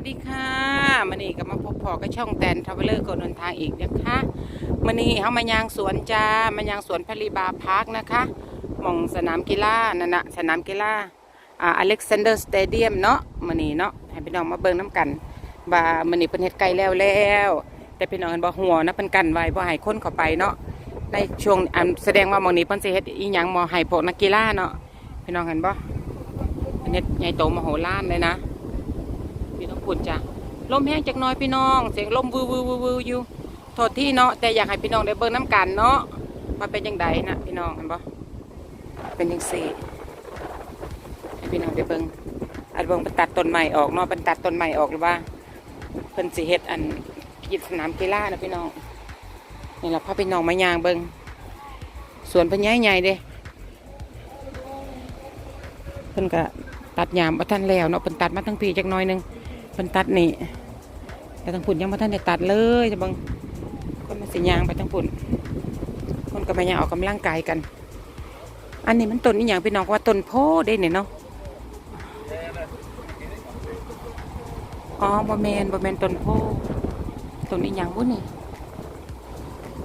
วัสดีค่ะมันนี่ก็มาพบพอกับช่องแตนทาวเวลเลอร์กนนทางอีกนะคะมันนี่เขามายางสวนจ้ามายางสวนพลีบาพาร์คนะคะมองสนามกีฬานั่นนะสนามกีฬาอ่าอเล็กซานเดอร์สเตเดียมเนาะมันนี่เนาะให้พี่น้องมาเบิ่งน้ำกันว่ามันนี่เป็นเฮ็ดไกลแล้วแล้ว แต่พี่น้องเห็นบ่หัวนะเป็นกันไว้บ่ให้คนเข้าไปเนาะในช่วงอันแสดงว่ามองนี้เพิ่นเฮ็ดอีหยังบ่ให้พวกนักกีฬาเนาะพี่น้องเห็นบ่เป็นเฮ็ดใหญ่โตมโหฬารเลยนะ พี่ต้องพูดจ้ะลมแห้งจักน้อยพี่น้อง เสียงลมวืวืวืวือยู่โทษที่เนาะแต่อยากให้พี่น้องได้เบิ่งน้ำกันเนาะมาเป็นยังไงนะพี่น้องเห็นปะเป็นยังสี่ให้พี่น้องได้เบิ่งอันเบิ่งเป็นตัดต้นใหม่ออกเนาะเป็นตัดต้นใหม่ออกหรือว่าเพิ่นสิเฮ็ดอันกีฬาสนามกีฬานะพี่น้องนี่แหละพาพี่น้องมายางเบิ่งสวนเพิ่นใหญ่ใหญ่เด้เพิ่นก็ตัดยามมาท่านแล้วเนาะเพิ่นตัดมาทั้งปีจักน้อยหนึง พิ่นตัดนี่แต่ทั้งพุ่นยังมาท่านได้ตัดเลยจะเบิ่งคนมาสิยางไปทั้งพุ่นคนก็มายางออกกำลังกายกัน อันนี้มันต้นนี่อย่างพี่น้องว่าต้นโพได้เนี่ยเนาะอ๋อบ่แมนบ่แมนต้นโพต้นนี้อย่างบุนี่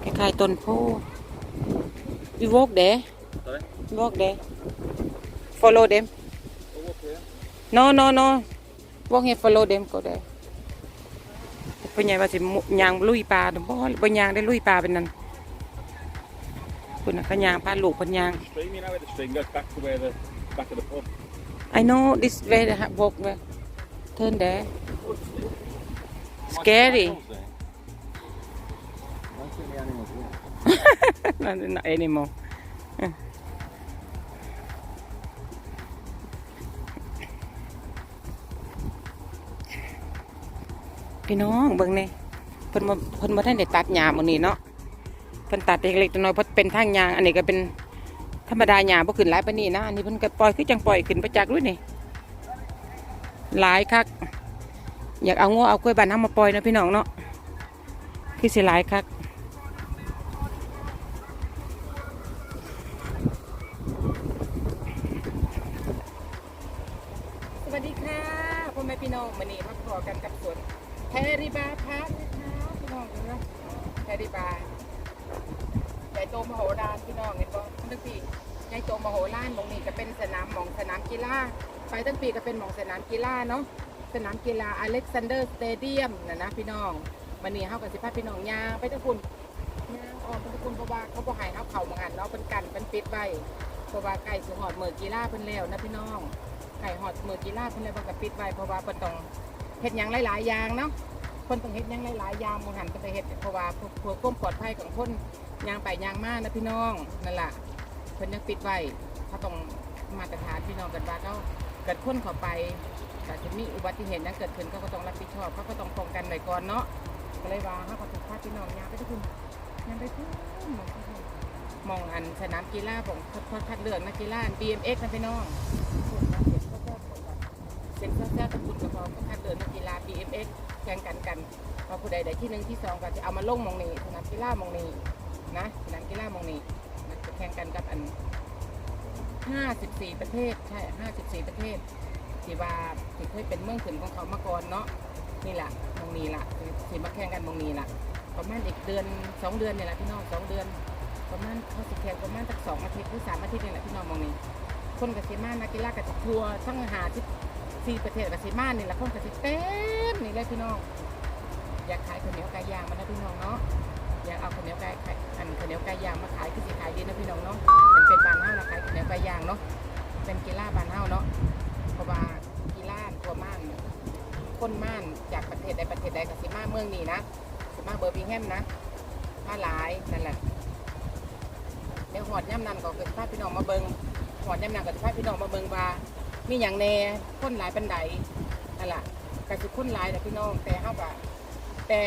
คล้ายๆต้นโพวิวอกเด้ Sorry? walk there follow them Oh, okay. no no no walk here follow them go there เป็นไงว่าสิมุยางลุยปลาบ่บ่ยางได้ลุยปลาเป็นนั่นคุณน่ะก็ยางพาลูกเพิ่นยาง Stream, you know, where the stream goes back to where the back of the pub. I know this way the ha- walk where turn there scary Animals there. Don't พี่น้องเบิ่งนี่เพิ่นมาเพิ่นมาท่านได้ตัดหญ้ามื้อนี้เนาะเพิ่นตัดเล็กๆน้อยๆเพราะเป็นทางยาง อันนี้ก็เป็นธรรมดาหญ้าบ่ขึ้นหลายปานนี้นะ อันนี้เพิ่นก็ปล่อยคือจังปล่อยขึ้นไปจากด้วยนี่หลายคัก อยากเอางัวเอากล้วยบานเฮามาปล่อยนะพี่น้องเนาะคือสิหลายคักสวัสดีค่ะพ่อแม่พี่น้องวันนี้มาขอกันกับสวน แพริบาพาร์คนะคะพี่น้องเห็นไหมแพริบาใหญ่โตมโหฬารพี่น้องเห็นบ่ทั้งปีใหญ่โตมโหฬารตรงนี้ก็เป็นสนามหมองสนามกีฬาไปทั้งปีก็เป็นหมองสนามกีฬาเนาะสนามกีฬาอเล็กซานเดอร์สเตเดียมนะนะพี่น้องวันนี้เฮากับสิพาพี่น้องย่างไปทั้งคุณย่างออกไปทั้งคุณเพราะว่าเขาบ่ให้เฮาเข้ามางานเนาะเป็นกันเป็นปิดไว้เพราะว่าใกล้สิฮอดเมื้อกีฬาเพิ่นแล้วนะพี่น้องไก่หอดเมือกีฬาเพิ่นเลยว่ากับปิดไว้เพราะว่าเพิ่นต้อง เฮ็ดหยังหลายๆอย่างเนาะเพิ่นต้องเฮ็ดหยังหลายๆอย่างมู่หันเพิ่นไปเฮ็ดเพราะว่าเพื่อความปลอดภัยของคนยางไปยางมานะพี่น้องนั่นล่ะเพิ่นยังปิดไว้เขาต้องมาตรฐานพี่น้องกันว่าเขาเกิดคนเข้าไปแต่จะมีอุบัติเหตุหยังเกิดขึ้นเขาก็ต้องรับผิดชอบเขาก็ต้องป้องกันไว้ก่อนเนาะก็เลยว่าเขาก็ต้องพาพี่น้องยางไปทุกคนยางไปทุกมองทุกคนมองอันสนามกีฬาของคัดเลือกนักกีฬา BMX นะพี่น้อง เซ็นเซอร์เจ้าตะกุนกระพองก็คัดเดินนักกีฬา BMX แข่งกันกันพอผู้ใดได้ที่หนึ่งที่สองก็จะเอามาลงมองนี้สนามกีฬามองนี้นะสนามกีฬามองนี้จะแข่งกันกับอัน 54 ประเทศใช่54 ประเทศที่ว่าที่เคยเป็นเมืองขึ้นของเขามาก่อนเนาะนี่แหละมองนี้ล่ะที่มาแข่งกันมองนี้ล่ะประมาณอีกเดือนสองเดือนเนี่ยแหละพี่น้องสองเดือน ประมาณเขาสิแข่งประมาณสักสองอาทิตย์หรือสามอาทิตย์นี่แหละพี่น้องมองนี้คนกับสิมานักกีฬากับทัวร์ทั้งหาที่ สี่ประเทศกับสิมานนี่ละคนกับสิเต็มนี่เลยพี่น้อง อยากขายข้าวเหนียวไก่ย่างมานะพี่น้องเนาะอยากเอาข้าวเหนียวไก่ไก่อันข้าวเหนียวไก่ย่างมาขายคือสิขายดีนะพี่น้องเนาะมันเป็นบานเฮ้านะขายข้าวเหนียวไก่ย่างเนาะเป็นกีฬาบานเฮ้าเนาะเพราะว่ากีฬาตัวม่านคนม่านจากประเทศใดประเทศใดกับสิมาเมืองนี้นะสิมาเบอร์บิงแฮมนะมาหลายนั่นแหละเดี๋ยวหอดย่ำนันก็เกิดพาพี่น้องมาเบิงหอดย่ำนางกับพาพี่น้องมาเบิงว่า มีอย่างแน่คนหลายปันไดนั่นแหละก็คือคนหลายแต่พี่น้องแต่เฮาก็แต่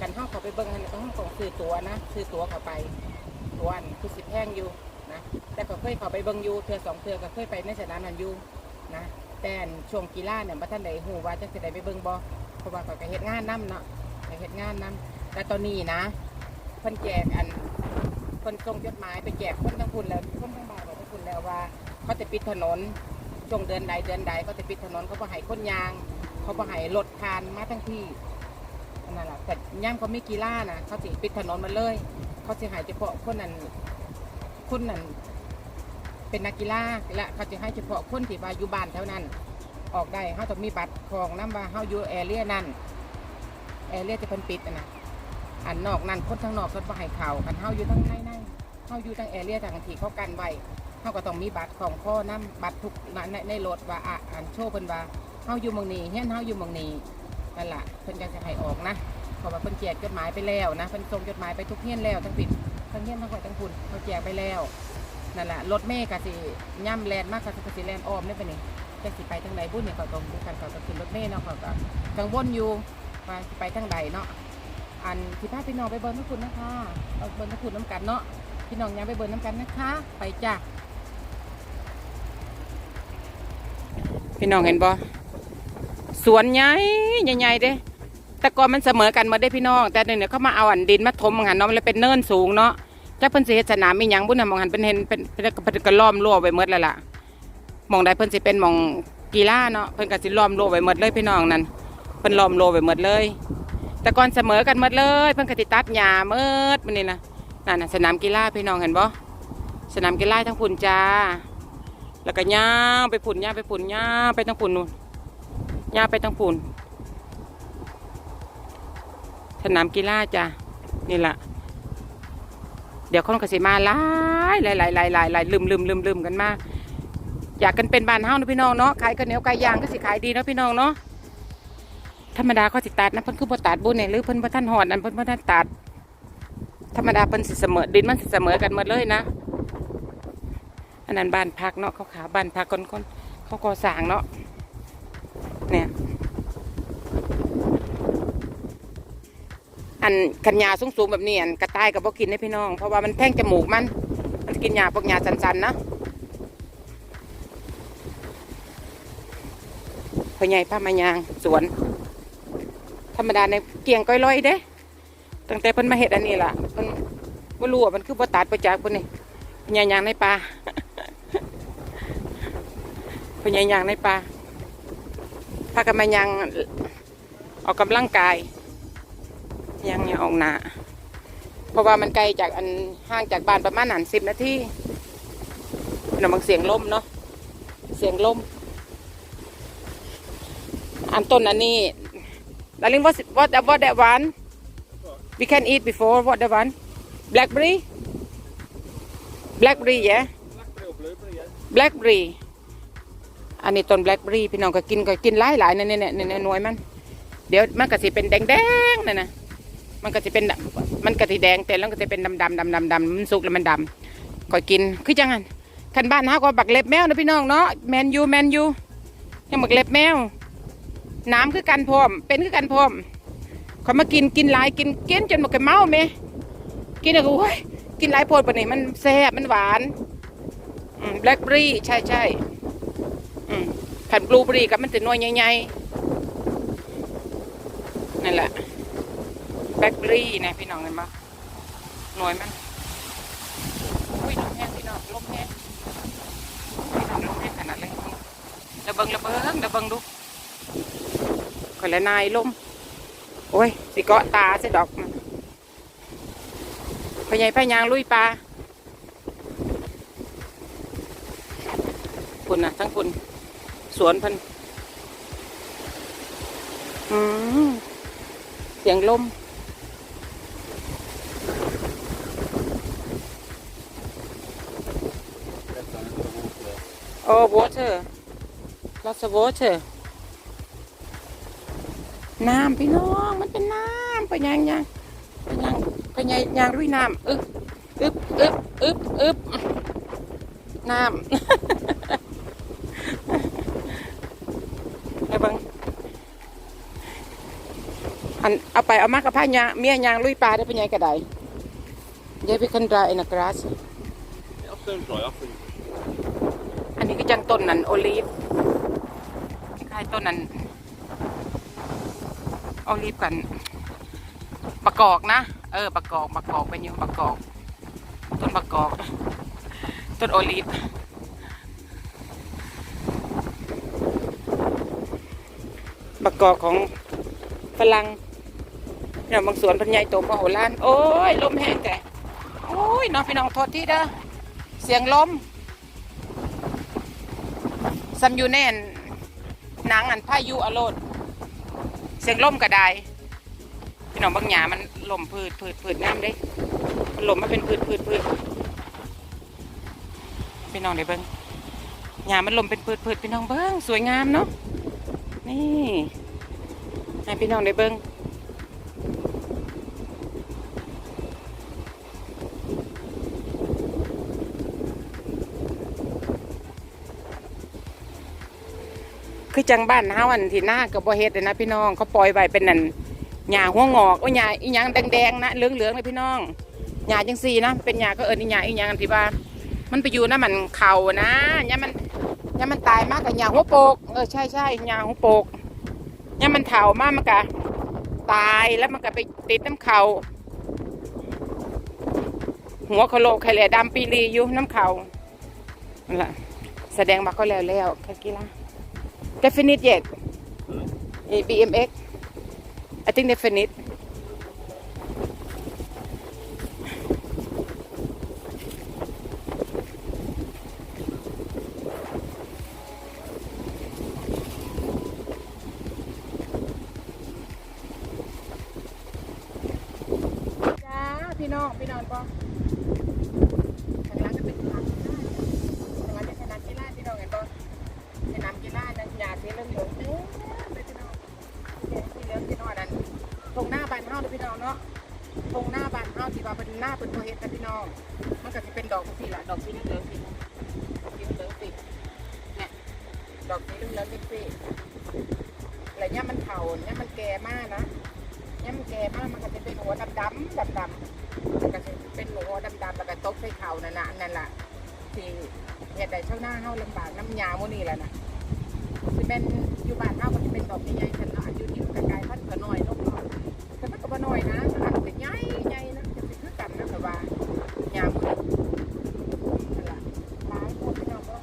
กันเฮาเขาไปเบิ่งนั่นก็เฮาต้องซื้อตั๋วนะซื้อตั๋วเข้าไปตั๋วอันคือสิบแพงอยู่นะแต่ก็เคยเขาไปเบิ่งอยู่เทื่อสองเทื่อก็เคยไปในสนามนั้นอยู่นะแต่อันช่วงกีฬาเนี่ยบ่ทันได้ฮู้ว่าจักสิได้ไปเบิ่งบ่เพราะว่าก็ก็เฮ็ดงานนํเนาะก็เฮ็ดงานนํแต่ตอนนี้นะเพิ่นแจกอันคนส่งจดหมายไปแจกคนทั้งคุณแล้วคนทั้งบ้านบอกทั้งคุณแล้วว่าเขาจะปิดถนน ช่วงเดือนใดเดือนใดเขาจะปิดถนนเขาบอกให้คนยาง เขาบ่ให้รถผ่านมาทั้งที่นั่นแหละแต่ย่ำเขาไม่กีฬานะเขาสิปิดถนนมาเลย เขาสิให้เฉพาะคนนั้นคนนั้นเป็นนักกีฬาและเขาจะให้เฉพาะคนที่ว่าอยู่บ้านเท่านั้น ออกได้เขาต้องมีบัตรของน้ำว่าเขาอยู่แอเรียนั่นแอเรียจะเพิ่นปิดอะนะอันนอกนั่นคนทางนอกเขาบ่ให้เข่ากันเขาอยู่ทั้งในในเขาอยู่ทั้งแอเรียทางที่เขากันไว้ เขาก็ต้องมีบัตรของพ่อน้ำบัตรทุกในในรถว่าอะอันโชว์เพิ่นว่าเขาอยู่เมืองนี้เฮียนเขาอยู่เมืองนี้นั่นแหละเพิ่นก็จะให้ออกนะเพราะว่าเพิ่นแจกจดหมายไปแล้วนะเพิ่นส่งจดหมายไปทุกเฮียนแล้วทั้งปิดทั้งเฮียนทั้งข่อยทั้งคุณเขาแจกไปแล้วนั่นแหละรถเมย์ก็สิย่ำแลนมากก็สิแลนอ้อมได้ปะนี่จะสิไปทางใดบุญเนี่ยเขาต้องดูกันเขาต้องขึ้นรถเมล์เนาะเขาก็กังวลอยู่ว่าสิไปทางใดเนาะอันที่พาพี่น้องไปเบิร์น้ำคุณนะคะเอาเบิร์น้ำคุณน้ำกันเนาะพี่น้องยังไปเบิร์น้ำกันนะคะ ไปจ้ะ พี่น้องเห็นบ่สวนใหญ่ใหญ่ๆเด้แต่ก่อนมันเสมอกันมาได้พี่น้อง แต่เดี๋ยวเขามาเอาอันดินมาถมมองหันเนาะมันเลยเป็นเนินสูงเนาะจักเพิ่นสิเฮ็ดสนามมีหยังบุญน่ะมองหันเป็นเห็นเป็นเป็นกระล้อมรั้วไว้หมดแล้วล่ะมองใดเพิ่นสิเป็นมองกีฬาเนาะเพิ่นก็สิล้อมโลไว้หมดเลยพี่น้องนั่นเพิ่นล้อมโลไว้หมดเลย แต่ก่อนเสมอกันหมดเลย เพิ่นก็สิตัดหญ้าหมดมื้อนี้นะนั่นน่ะสนามกีฬาพี่น้องเห็นบ่สนามกีฬาทั้งพุ่นจ้า แล้วก็ย่างไปพุ่นย่างไปพุ่นย่างไปทั้งพุ่นนู่นย่างไปทั้งพุ่นสนามกีฬาจ้านี่แหละเดี๋ยวคนก็สิมาหลายหลายหลายหลายหลายหลายลืมลืมลืมลืมกันมาอยากกันเป็นบ้านเฮานะพี่น้องเนาะขายข้าวเหนียวไก่ย่างก็สิขายดีเนาะพี่น้องเนาะธรรมดาเขาสิตัดนะเพิ่นคือบ่ตัดบุญเนี่ยหรือเพิ่นบ่ทันหอดอันเพิ่นบ่ทันตัด ธรรมดาเพิ่นสิเสมอดินมันสิเสมอกันหมดเลยนะ อันนั้นบ้านพักเนาะเขาขาบ้านพักคนคนเขาก่อสร้างเนาะเนี่ยอันขันยาสูงๆแบบนี้อันกระต่ายกับบ่กินได้พี่น้อง เพราะว่ามันแท่งจมูกมัน มันกินยาพวกยาสันๆนะพ่อใหญ่พามายางสวน ธรรมดาในเกียงก้อยลอยเด้ ตั้งแต่เพิ่นมาเฮ็ดอันนี้ล่ะเพิ่นบ่รู้ว่ามันคือบ่ตัดไปจากเพิ่นนี่พญ่ยางในป่า พ่อใหญ่ยางในป่าพากันมายางออกกำลังกายยางเนี่ยออกหนาเพราะว่ามันไกลจากอันห่างจากบ้านประมาณนั้นสิบนาทีเนาะบางเสียงลมเนาะเสียงลมอันต้นอันนี้ darling what what what that one we can eat before what that one blackberry blackberry yeah Blackberry อันนี้ต้น blackberry พี่น้องก็กินก็กินหลายหลายๆเนี่ยเนี่ยเนี่ยเนี่ยหน่วยมัน เดี๋ยวมันก็สิเป็นแดงแดงๆนั่นนะมันก็สิเป็นมันก็สิแดงแต่แล้วก็จะเป็นดำดำดำดำดำมันสุกแล้วมันดำก็กินคือจังหันขันบ้านเฮาก็บักเล็บแมวนะพี่น้องเนาะแมนยูแมนยูยังบักเล็บแมวน้ำคือกันพร้อม เป็นคือกันพร้อมเขามากินกินหลายกินเกินจนหมดกันเมาไหมกินแล้วก็โอ้ยกินหลายโพดปะนี่มันแซ่บมันหวานแบล็คเบอรี่ใช่ใช่ ขันบลูเบอรี่กับมันจะนวยใหญ่ๆนั่นแหละแบล็คเบอรี่นะพี่น้องเห็นปะหน่วยมันอุ้ยลมแห้งพี่น้องลมแห้งพี่น้องลมแห้งขนาดเลยระเบิงระเบิงระเบิงดูขอยละนายลมโอ้ยสิเกาะตาสิดอกมันพญายพญางลุยปลาคุณนะทั้งคุณ สวนเพันอืมเสียงลม That's on the water. โอ้ water lots of water น้ำพี่น้อง มันเป็นน้ำไปยังยังไปยังไปยังยังด้วยน้ำอึบอึบอึบอึบอึบน้ำ ไอ้บังอัน เอาไปเอามากกับผ้ายางเมียยางลุยปลาได้เป็นไงกระไดเดี๋ยพี่คันดราอินกราสอันนี้ก็จังต้นนั้นโอลีฟคล้ายต้นนั้นโอลีฟกันประกอกนะเออประกอกประกอกเป็นอยู่ประกอกต้นประกอกต้นโอลีฟพบักกอกของฝรั่ง พี่น้องบางสวนพันใหญ่โตมโหฬารโอ้ยลมแห้งแต่โอ้ยน้องพี่น้องโทษที่เด้อเสียงลมซัมยูแน่นหนังอันพายุอโลดเสียงลมก็ได้พี่น้องบางหยามันลมพืดพืดพืดน้ำเด้มันลมมาเป็นพืดพืดพืดพี่น้องได้เบิ้งหยามันลมเป็นพืดพืดพี่น้องเบิ้งสวยงามเนาะนี่ให้พี่น้องได้เบิ้ง จังบ้านเฮาอันที่หน้ากับบ่เฮ็ดเลยนะพี่น้องเขาปล่อยไว้เป็นนั่นหญ้าหัวงอกโอ้หญ้าอีหยังแดงๆนะเหลืองๆเลยพี่น้องหญ้าจังซี่นะเป็นหญ้าก็เอิ้นอีหญ้าอีหยังอันที่ว่ามันไปอยู่นะมันเข่านะเนี่ยมันเนี่ยมันตายมากกับหญ้าหัวโปกเออใช่ใช่หญ้าหัวโปกเนี่ยมันเข่ามากมันก็ตายแล้วมันก็ไปติดน้ำเข่าหัวเขาโลกไข่แหล่ดำปีรีอยู่น้ำเข่านั่นแหละแสดงมาเขาแล้วแล้วแค่กีฬา definite yet Eh, BMX I think definite จ้าพี่น้องพี่ กีฬานั่นยาสีเหลืองเหลืองเต็มเลยพี่น้องเห็นสีเหลืองพี่น้องนั่นตรงหน้าบ้านเฮาเลยพี่น้องเนาะตรงหน้าบ้านเฮาที่ว่าเป็นหน้าเป็นตัวเฮ็ดนะพี่น้อง มันก็จะเป็นดอกสีละดอกสีเหลืองสีดอกสีเหลืองสีเนี่ยดอกสีเหลืองๆสีอะไรเนี่ยมันเฒ่าเนี่ยมันแก่มากนะเนี่ยมันแก่มากมันก็จะเป็นหัวดำดำดำดำแล้วก็จะเป็นหัวดำดำแล้วก็ตกใส่เข่านั่นน่ะนั่นแหละที่เหตุใดเช่าหน้าเฮาลำบากน้ำยาโมนี่แหละนะ เป็นอยู่บ้านเฮาก็จะเป็นดอกใหญ่ๆกันเนาะอายุยืนกระจายพันธุ์ก็น้อยลงหน่อยแต่มันก็บ่น้อยนะมันอาจะใหญ่ใหญ่นะจะเป็นคือกันนะแต่ว่ายาโมนี่นั่นแหละหลายคนพี่น้องก็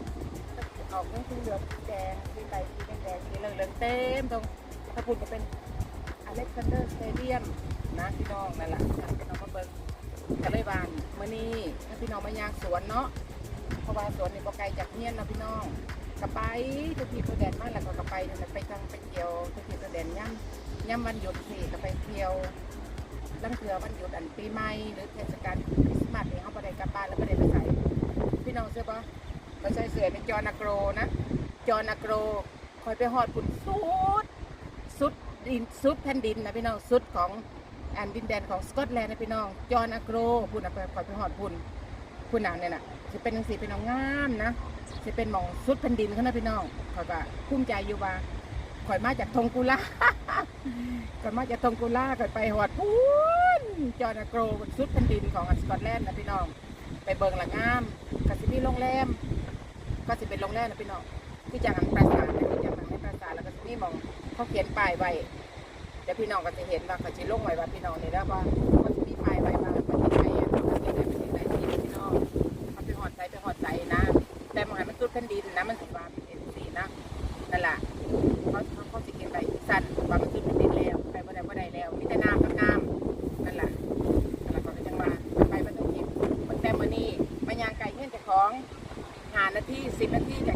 ออกเรื่องสีเหลืองสีแดงสีใบสีแดงๆสีเหลืองๆเต็มตรงถ้าพูดก็เป็นอเล็กซานเดอร์สเตเดียมนะพี่น้องนั่นแหละอยากพี่น้องมาเบิ่งกันเลยบานมื่อนี้ถ้าพี่น้องมายางสวนเนาะเพราะว่าสวนนี่ก็ไกลจากเฮียนเนาะพี่น้องกระไป ย่ำวันหยุดสิก็ไปเที่ยวลังเถือวันหยุดอันปีใหม่หรือเทศกาลคริสต์มาสนี่เขาไปได้กลับบ้านแล้วไปได้ไปใส่พี่น้องเสื้อปะไม่ใช่เสื้อเป็นจอนาโกรนะจอนาโกรคอยไปหอดปุ่นสุดสุดดินสุดแผ่นดินนะพี่น้องสุดของแอนดินแดนของสกอตแลนด์นะพี่น้องจอนอโกรพูดนะไปคอยไปหอดพุ่นพุ่นหนังเนี่ยนะจะเป็นหนังสีพี่น้องงามนะจะเป็นหมองสุดแผ่นดินเขานะพี่น้องคอยก็ภูมิใจอยู่ว่าคอยมาจากทงกุลา คอยมาจากทงกุล่าคอยไปหอดพุ่นจอนอโกรสุดแผ่นดินของสกอตแลนด์นะพี่น้อง ไปเบิงละงามกสิมีโรงแรมก็สิเป็นโรงแรมนะพี่น้องที่จังหันปราสาทที่จังหันในปราสาทแล้วก็สิมีมองเขาเขียนป้ายไว้เดี๋ยวพี่น้องก็จะเห็นว่าเขาจะลงไว้ว่าพี่น้องนี่แล้วว่าเขาจะมีป้ายไว้ว่าประเทศไทยประเทศไหนประเทศไหนที่พี่น้องเขาไปหอดใจไปหอดใจนะ แต่มองให้มันสุดแผ่นดินนะมันสิว่าเป็นสีนะนั่นแหละเขาเขาเขาสิเขียนไว้สั้นว่ามันสุด มีแต่น้ำกับน้ำนั่นแหละนั่นแหละเขาก็จังว่าไปบ่ต้องกินมันแต่มื้อนี้มายางไก่เงี้ยเจ้าของหานาทีสิบนาทีจา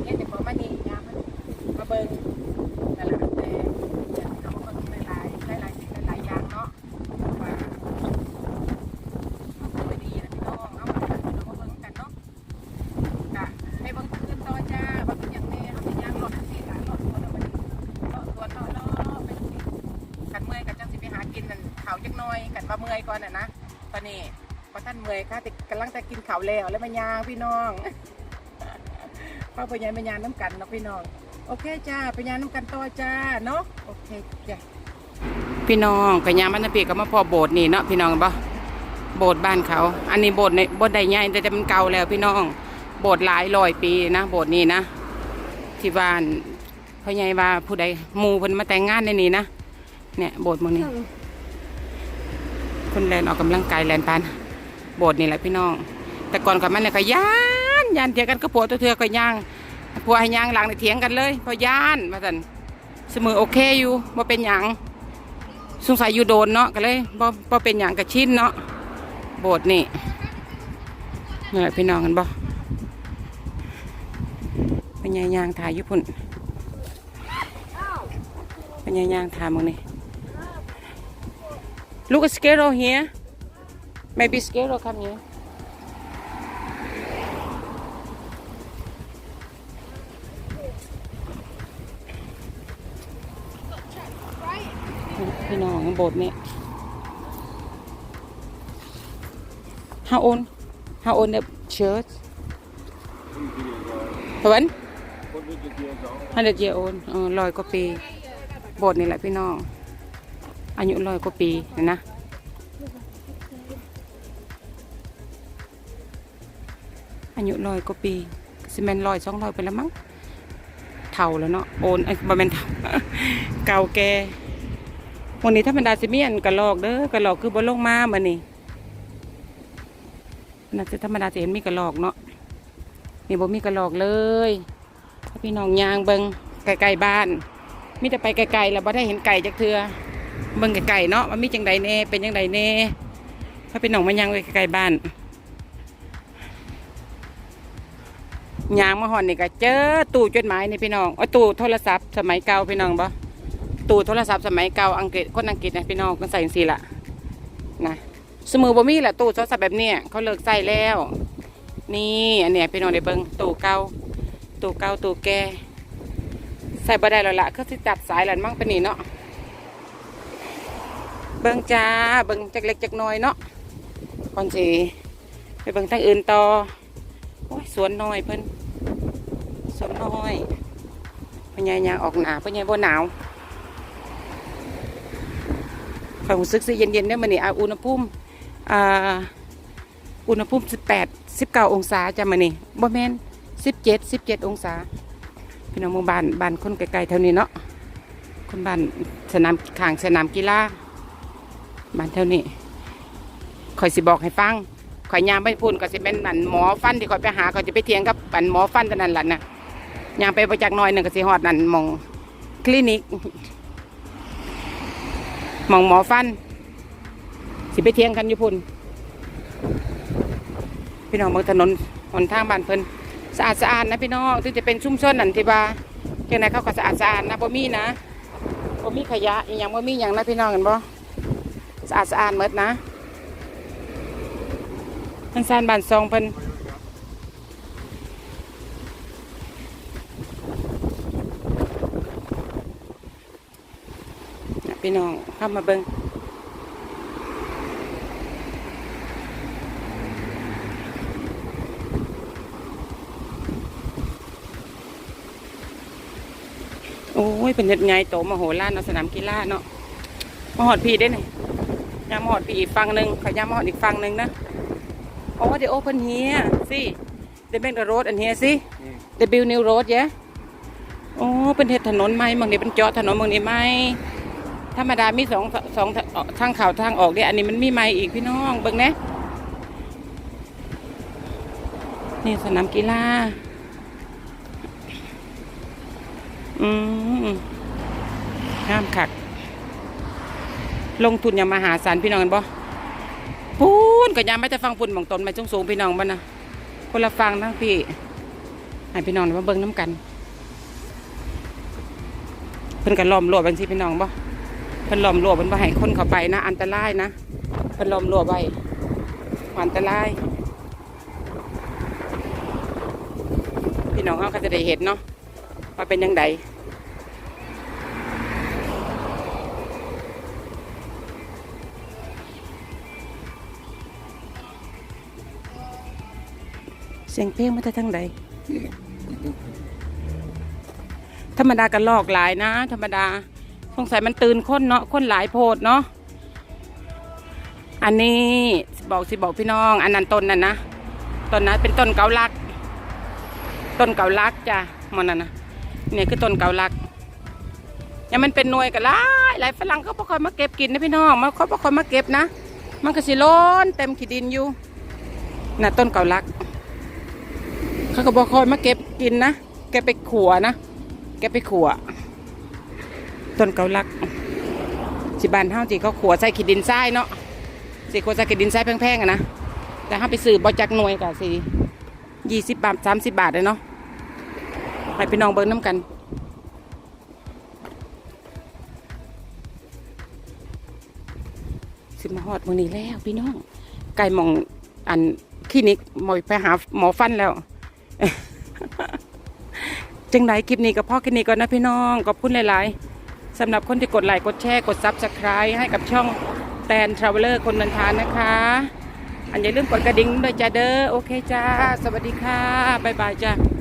หน่อยกันว่าเมื่อยก่อนน่ะนะตอนนี้พอท่านเมื่อยค่ะแต่กำลังจะกินข้าวแล้วแล้วมายางพี่น้องเข้าไปยายมายางน้ำกันนะพี่น้อง โอเคจ้าไปยานน้ำกันต่อจ้าเนาะโอเคจ้ะพี่น้องกะยามันตะปีก็มาพอโบสถ์นี่เนาะพี่น้องบ่โบสถ์บ้านเขา อันนี้โบสถ์ในโบสถ์ใดใหญ่แต่มันเก่าแล้วพี่น้องโบสถ์หลายร้อยปีนะโบสถ์นี้นะ ที่บ้านพ่อใหญ่ว่าผู้ใดมูเพิ่นมาแต่งงานในนี้นะเนี่ยโบสถ์มองนี้ คนแลนออกกำลังกายแลนปานโบสถ์นี่แหละพี่น้อง แต่ก่อนกับมันเนี่ยก็ย่านย่านเถียงกันก็ปวดตัวเทือก็ย่างผัวให้ย่างหลังในเถียงกันเลยเพอย่านมาสันเสมอโอเคอยู่บ่เป็นหยังสงสัยอยู่โดนเนาะก็เลยบ่บ่เป็นหยังกับชิ้นเนาะโบสถ์นี่นี่แหละพี่น้องกันบ่เป็นยายยางถ่ายญี่ปุ่นเป็นยายยางถ่ายมึงนี่ Look at Skero here. Maybe Skero come here. พี่น้องโบสถ์นี่ How old? How old the church? ตะวันคนที่จะเกียร์สอง100 year old เออร้อยกว่าปี โบสถ์นี่แหละพี่น้อง อายุร้อยกว่าปีเห็นนะอายุร้อยกว่าปีซีเมนร้อยสองร้อยไปแล้วมั้งเท่าแล้วเนาะโอนไอ้บะเมนเท่าเก่าแก่วันนี้ถ้ามันดาซิเมียนกระลอกเด้อกระลอกคือบนลงมาบันนี้น่าจะธรรมดาจะเห็นมีกระลอกเนาะนี่บ่มีกระลอกเลยพี่น้องยางเบิงไกลๆบ้านมีแต่ไปไกลๆแล้วบ่ได้เห็นไก่จักเทือ เบิงไกลๆเนาะมันมีจังใดแน่เป็นจังใดแน่ถ้าพี่น้องมายางไว้ไกลๆบ้านยางมาหอนนี่ก็เจอตู้จดหมายนี่พี่น้องเอตู้โทรศัพท์สมัยเก่าพี่น้องบ่ตู้โทรศัพท์สมัยเก่าอังกฤษคนอังกฤษนะพี่น้องก็ใส่จังซี่ล่ะนะสมือบ่มีแหละตู้โทรศัพท์แบบเนี้ยเขาเลิกใส่แล้ว นี่อันเนี้ยพี่น้องได้เบิ่งตู้เก่าตู้เก่าตู้แก่ใส่บ่ได้แล้วละคือสิตัดสายแล้วมั่งเป็นนี่เนาะ เบิ่งจ้าเบิ่งจักเล็กจักน้อยเนาะก่อนสิไปเบิ่งทางอื่นต่อโอ้ยสวนน้อยเพิ่นสวนน้อยพญายางออกหนาพญายบ่หนาวความรู้สึกสิเย็นๆเนี่ยมันนี่อาอุณหภูมิอ่าอุณหภูมิ 18 19 องศาจ้ะมันนี่บ่แม่น17 17 องศาพี่น้องหมู่บ้านบ้านคนไกลๆเท่านี้เนาะคนบ้านสนามข้างสนามกีฬา บ้านเท่านี้คอยสิบอกให้ฟังข่อยยางไปพูนก็สิเป็นอันหมอฟันที่ข่อยไปหาข่อยจะไปเถียงกับอันหมอฟันตัวนั้นแหละนะยางไปประจักหน้อยหนึ่งก็สิฮอดนั่นมองคลินิกมองหมอฟัน สิไปเถียงกันอยู่พุ่นพี่น้องบนถนนหนทางบ้านเพิ่นสะอาดสะอาดนะพี่น้องที่จะเป็นชุ่มชนนั่นที่ว่าจังไดเขาก็สะอาดสะอาดนะบ่มีนะบ่มีขยะอีหยังบ่มีหยังนะพี่น้องเห็นบ่ สะอาดสะอาดหมดนะทางซานบานซองเพิ่นพี่น้องเข้ามาเบิงโอ้ยเป็นเฮ็ดไงโตมโหฬารเนาะสนามกีฬาเนาะมาหอดพีได้ไหน ยามมาหอดพี่อีกฝั่งหนึ่งขอยามมาหอดอีกฝั่งหนึ่งนะ Oh, they open here. See, they make the road and here. See, นี่ they build new road, yeah. โอ้เป็นเฮ็ดถนนใหม่บางนี้เป็นเจาะถนนบางนี้ใหม่ธรรมดามีสองสองทางเข้าทางออกเด้อันนี้มันมีใหม่อีกพี่น้องเบิ่งนะนี่สนามกีฬาอืมห้ามขัด ลงทุนอย่างมหาศาลพี่น้องกันบ่พูนก็ยามไม่จะฟังปุ่นหมองตนมาจงสูงพี่น้องบ้านนะคนละฟังทั้งพี่ให้พี่น้องมาเบิ่งน้ำกันเพิ่นก็ล้อมรั้วบางทีพี่น้องบ่เพิ่นล้อมรั้วเพิ่นบ่ให้คนเข้าไปนะ อันตรายนะเพิ่นล้อมรั้วไว้อันตรายพี่น้องเขาก็จะได้เห็นเนาะว่าเป็นยังไง เสียงเพลงมาจากทางใดธรรมดากันลอกหลายนะ ธรรมดาสงสัยมันตื่นคนเนาะคนหลายโพดเนาะอันนี้บอกสิบอกพี่น้อง อันนั้นต้นนั่นนะต้นนั้นเป็นต้นเกาลัก ต้นเกาลักจ้ะมันนั่นนะเนี่ยคือต้นเกาลักยังมันเป็นหน่วยกันหลายหลายฝรั่งเขาบ่ค่อยมาเก็บกินนะพี่น้องมาเขาบ่ค่อยมาเก็บนะ มันก็สิโล้นเต็มขี้ดินอยู่น่ะต้นเกาลัก เขาก็บ่ค่อยมาเก็บกินนะ แกไปขัวนะ แกไปขัว ต้นเกาลักสิบานเท่าจีเขาขัวใส่ขีดดินทรายเนาะสิขัวใส่ขีดดินทรายแพงๆอะนะ แต่ถ้าไปซื้อบอจักหน่วยกะสิยี่สิบบาทสามสิบบาทเลยเนาะไปพี่น้องเบิ้งน้ำกันสิมาฮอดมือนี้แล้วพี่น้องไก่หมองอันคลินิกหมอยไปหาหมอฟันแล้ว จังไดคลิปนี้ก็พ่อแค่นี้ก่อนนะพี่น้องขอบคุณหลาย ๆสำหรับคนที่กดไลค์กดแชร์กดซับสไคร้ให้กับช่องแตนทราเวลเลอร์คนเดินทางนะคะ อันอย่าลืมกดกระดิ่งด้วยจ้าเด้อโอเคจ้า สวัสดีค่ะ บ๊ายบายจ้า